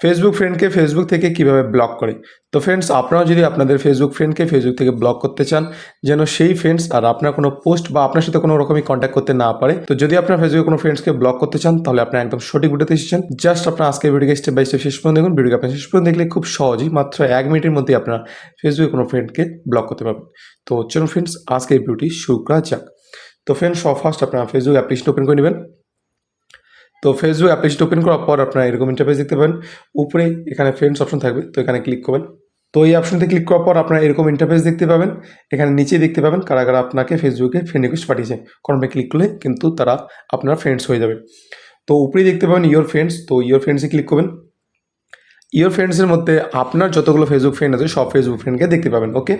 Facebook ফ্রেন্ডকে Facebook থেকে কীভাবে ব্লক করে? তো ফ্রেন্ডস আপনারাও যদি আপনাদের ফেসবুক ফ্রেন্ডকে ফেসবুক থেকে ব্লক করতে চান, যেন সেই ফ্রেন্ডস আর আপনার কোনো পোস্ট বা আপনার সাথে কোনো রকমই কন্ট্যাক্ট করতে না পারে, তো যদি আপনার ফেসবুকে কোনো ফ্রেন্ডসকে ব্লক করতে চান, তাহলে আপনি একদম সঠিক ভিডিওতে এসেছেন। জাস্ট আপনার আজকে ভিডিওকে স্টেপ বাই স্টেপ শেষ পর্যন্ত দেখুন ভিডিওকে আপনি শেষ পর্যন্ত দেখলে খুব সহজেই মাত্র এক মিনিটের মধ্যেই আপনার ফেসবুকে কোনো ফ্রেন্ডকে ব্লক করতে পারবেন। তো চলুন ফ্রেন্ডস আজকে এই ভিডিওটি শুরু করা যাক। তো ফ্রেন্ডস ফার্স্ট আপনার ফেসবুক অ্যাপ্লিকেশন ওপেন করে নেবেন। তো ফেসবুক অ্যাপ্লিকেশন ওপেন করার পর আপনারা এরকম ইন্টারফেস দেখতে পাবেন উপরে এখানে ফ্রেন্ডস অপশন থাকবে, তো এখানে ক্লিক করবেন। তো এই অপশনতে ক্লিক করার পর আপনারা এরকম ইন্টারফেস দেখতে পাবেন। এখানে নিচে দেখতে পাবেন কারা কারা আপনাকে ফেসবুকে ফ্রেন্ড রিকোয়েস্ট পাঠিয়েছে। কর্মে ক্লিক করলে কিন্তু তারা আপনার ফ্রেন্ডস হয়ে যাবে। তো উপরেই দেখতে পাবেন ইয়োর ফ্রেন্ডস তো ইয়োর ফ্রেন্ডসে ক্লিক করবেন। ইয়োর ফ্রেন্ডসের মধ্যে আপনার যতগুলো ফেসবুক ফ্রেন্ড আছে, সব ফেসবুক ফ্রেন্ডকে দেখতে পাবেন ওকে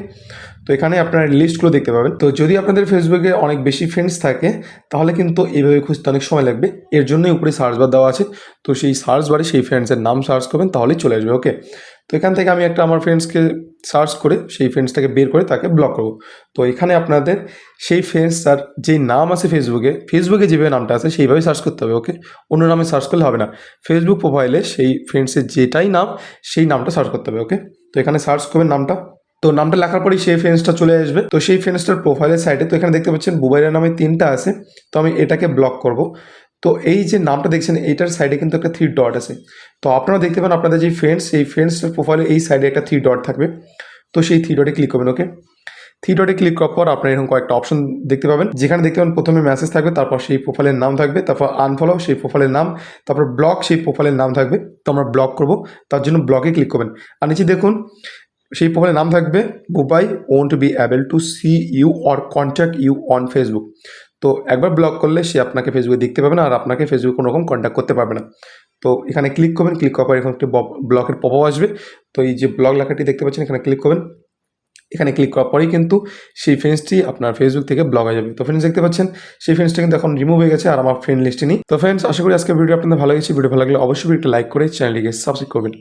তো এখানে আপনার লিস্টগুলো দেখতে পাবেন। তো যদি আপনাদের ফেসবুকে অনেক বেশি ফ্রেন্ডস থাকে, তাহলে কিন্তু এইভাবে খুঁজতে অনেক সময় লাগবে। এর জন্যই উপরে সার্চ বার দেওয়া আছে। তো সেই সার্চ বারে সেই ফ্রেন্ডসের নাম সার্চ করবেন, তাহলেই চলে আসবে ওকে তো এখান থেকে আমি একটা আমার ফ্রেন্ডসকে সার্চ করে সেই ফ্রেন্ডসটাকে বের করে তাকে ব্লক করব। তো এখানে আপনাদের সেই ফ্রেন্ডস তার যেই নাম আছে ফেসবুকে ফেসবুকে যেভাবে নামটা আছে সেইভাবে সার্চ করতে হবে ওকে অন্য নামে সার্চ করলে হবে না। ফেসবুক প্রোফাইলে সেই ফ্রেন্ডসের যেটাই নাম, সেই নামটা সার্চ করতে হবে ওকে তো এখানে সার্চ করবেন নামটা। তো নামটা লেখার পরেই সেই ফ্রেন্ডসটা চলে আসবে। তো সেই ফ্রেন্ডসটার প্রোফাইলের সাইডে তো এখানে দেখতে পাচ্ছেন বুবাইরের নামে তিনটা আছে। তো আমি এটাকে ব্লক করব। তো এই যে নামটা দেখছেন এইটার সাইডে কিন্তু একটা থ্রি ডট আছে। তো আপনারা দেখতে পান আপনাদের যে ফ্রেন্ডস সেই ফ্রেন্ডসটার প্রোফাইলে এই সাইডে একটা থ্রি ডট থাকবে। তো সেই থ্রি ডটে ক্লিক করবেন ওকে থ্রি ডটে ক্লিক করার পর আপনার এরকম কয়েকটা অপশন দেখতে পাবেন। যেখানে দেখতে পাবেন প্রথমে মেসেজ থাকবে, তারপর সেই প্রোফাইলের নাম থাকবে, তারপর আনফলো সেই প্রোফাইলের নাম, তারপর ব্লক সেই প্রোফাইলের নাম থাকবে। তো আমরা ব্লক করব, তার জন্য ব্লকে ক্লিক করবেন। আর নিচে দেখুন, সেই প্রোফাইলের নাম থাকবে Bubai won't be able to see you or contact you on Facebook তো একবার ব্লক করলে সে আপনাকে ফেসবুকে দেখতে পাবে না আর আপনাকে ফেসবুকে কোনো রকম কন্ট্যাক্ট করতে পারবে না। তো এখানে ক্লিক করবেন ক্লিক করার পর এখানে একটি ব্লকের পপ আসবে। তো এই যে ব্লক লেখাটি দেখতে পাচ্ছেন, এখানে ক্লিক করবেন। এখানে ক্লিক করার পরেই কিন্তু সেই ফ্রেন্ডসটি আপনার ফেসবুক থেকে ব্লক হয়ে যাবে। তো ফ্রেন্ডস দেখতে পাচ্ছেন, সেই ফ্রেন্ডসটা কিন্তু এখন রিমুভ হয়ে গেছে আর আমার ফ্রেন্ড লিস্টে নেই। তো ফ্রেন্ডস আশা করি আজকে ভিডিও আপনাদের ভালো গেছে ভিডিও ভালো লাগলে অবশ্যই একটা লাইক করে চ্যানেলটিকে সাবস্ক্রাইব করবেন।